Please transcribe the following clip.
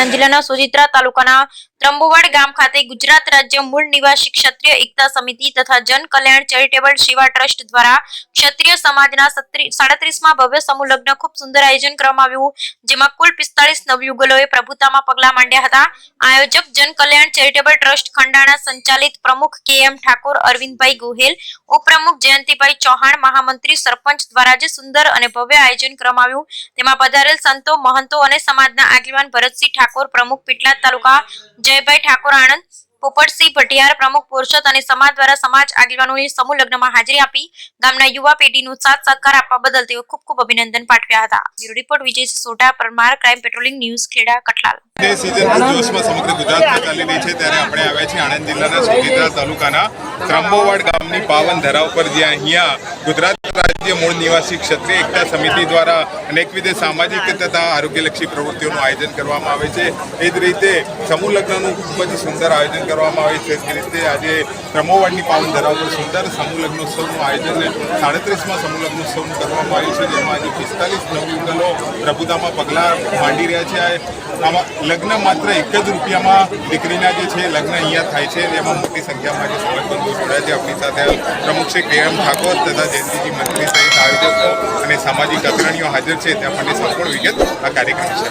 આણંદ જિલ્લાના સુજિત્રા તાલુકાના ત્રંબુવાડ ગામ ખાતે ગુજરાત રાજ્ય મૂળ નિવાસી ક્ષત્રિય એકતા સમિતિ તથા જન કલ્યાણ ચેરિટેબલ સેવા ટ્રસ્ટ દ્વારા ક્ષત્રિય સમાજના સાડત્રીસમાં ભવ્ય સમૂહ લગ્ન ખૂબ સુંદર આયોજન કરવામાં આવ્યું, જેમાં કુલ પિસ્તાળીસ નવયુગલોએ પ્રભુતામાં પગલાં માંડ્યા હતા. આયોજક જન કલ્યાણ ચેરિટેબલ ટ્રસ્ટ ખંડાણા સંચાલિત પ્રમુખ કે એમ ઠાકોર અરવિંદભાઈ ગોહેલ, ઉપપ્રમુખ જયંતિભાઈ ચૌહાણ, મહામંત્રી સરપંચ દ્વારા જે સુંદર અને ભવ્ય આયોજન કરવામાં આવ્યું. તેમાં પધારેલ સંતો, મહંતો અને સમાજના આગેવાન ભરતસિંહ ઠાકોર, પ્રમુખ પીટલાદ તાલુકા જયભાઈ ઠાકોર આણંદ પોપટસિંહ ભટિયાર પ્રમુખ પોરસદ અને સમાજ દ્વારા સમાજ આગેવાનોએ સમૂહ લગ્નમાં હાજરી આપી. ગામના યુવા પેઢીનો સાથ સહકાર આપવા બદલ તેઓ ખૂબ ખૂબ અભિનંદન પાઠવ્યા હતા. Bureau report Vijay Sota Parmar crime patrolling news, Kheda Katlal season પૂરજોશમાં સમગ્ર ગુજરાતમાં ચાલી છે. ત્યારે આપણે આવ્યા છીએ આણંદ જિલ્લાના સોજિત્રા તાલુકાના ત્રંબોવાડ ગામની પાવન ધરા ઉપર, જ્યાં અહીંયા ગુજરાત રાજ્ય મૂળ નિવાસી ક્ષત્રિય એકતા સમિતિ દ્વારા અનેકવિધ સામાજિક તથા આરોગ્યલક્ષી પ્રવૃત્તિઓનું આયોજન કરવામાં આવે છે. એ જ રીતે સમૂહ લગ્નનું ખૂબ જ સુંદર આયોજન કરવામાં આવે છે. એ રીતે આજે ત્રંબોવાડની પાવન ધરાવતો સુંદર સમૂહ લગ્નોત્સવનું આયોજન સાડત્રીસમાં સમૂહ લગ્નોત્સવનું કરવામાં આવ્યું છે. જેમાં આજે પિસ્તાલીસ નવયુગલો પ્રભુતામાં પગલાં માંડી રહ્યા છે. આમાં લગ્ન માત્ર એક જ રૂપિયામાં દીકરીના જે છે, લગ્ન અહીંયા થાય છે એમાં મોટી સંખ્યામાં જે જોડાયા છે આપણી સાથે પ્રમુખ શ્રી કે એમ તથા જયંતિજી મંત્રી સહિત આયોજકો અને સામાજિક અગ્રણીઓ હાજર છે તે માટે સંપૂર્ણ વિગત આ કાર્યક્રમ છે.